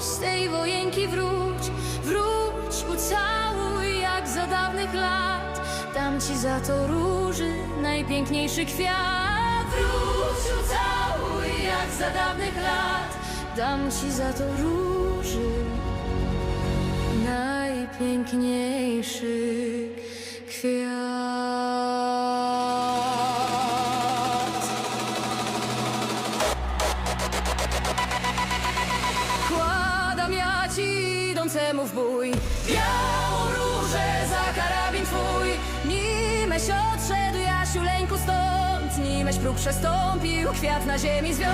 z tej wojenki, wróć, wróć, ucałuj jak za dawnych lat. Dam ci za to róży najpiękniejszy kwiat. Wróć, ucałuj jak za dawnych lat. Dam ci za to róży najpiękniejszy kwiat. Idącemu w bój. Białą różę za karabin twój. Nimeś odszedł, Jasiu lęku stąd. Nimeś próg przestąpił, kwiat na ziemi zwiął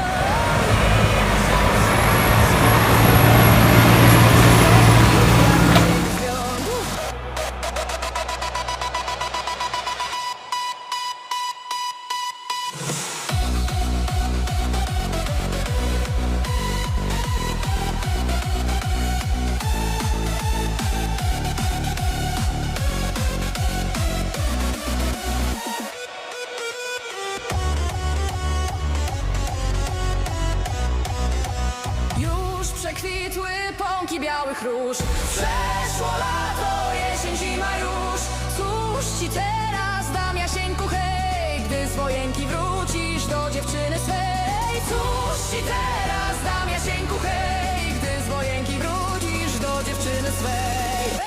kwitły pąki białych róż. Przeszło lato, jesień, zima już. Cóż ci teraz dam jasieńku hej Gdy z wojenki wrócisz do dziewczyny swej? Cóż ci teraz dam jasieńku hej Gdy z wojenki wrócisz do dziewczyny swej?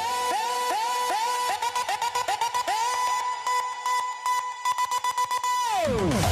Boom!